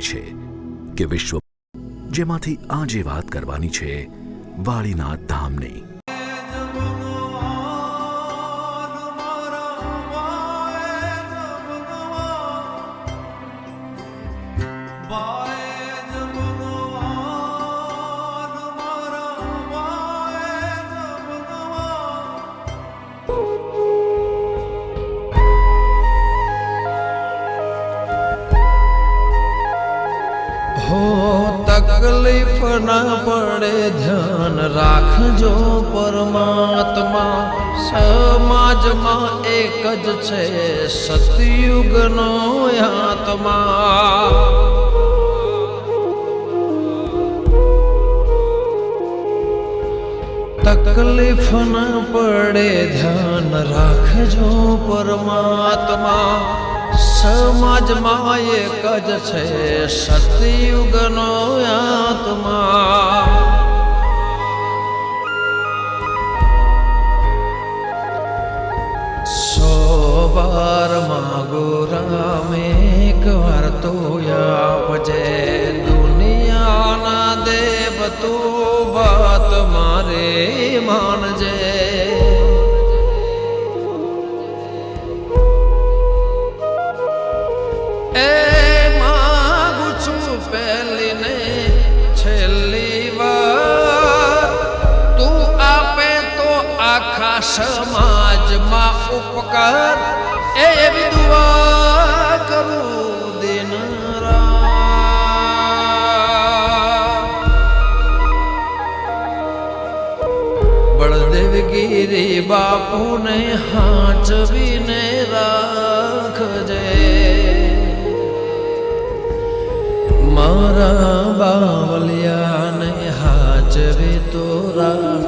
છે કે વિશ્વ જેમાંથી આજે વાત કરવાની છે વાળીનાથ ધામની. તકલીફ ના પડે ધ્યાન રાખજો પરમાત્મા. સમાજમાં એક જ છે સતયુગનો આત્મા. તકલીફ ના પડે ધ્યાન રાખજો પરમાત્મા. સમાજમાં એક જ છે સતયુગનો આત્મા. સો વાર માગો રામ એક વાર તો આપજે. એ માગું છું પહેલી ને છેલ્લી વાર. તું આપે તો આખા સમાજમાં ઉપકાર. એવી દુઆ કરું દિન રાત. બળદેવગીરી બાપુને હાંચવીને રાખજે બાવલિયાને હાચવી તો રાખજે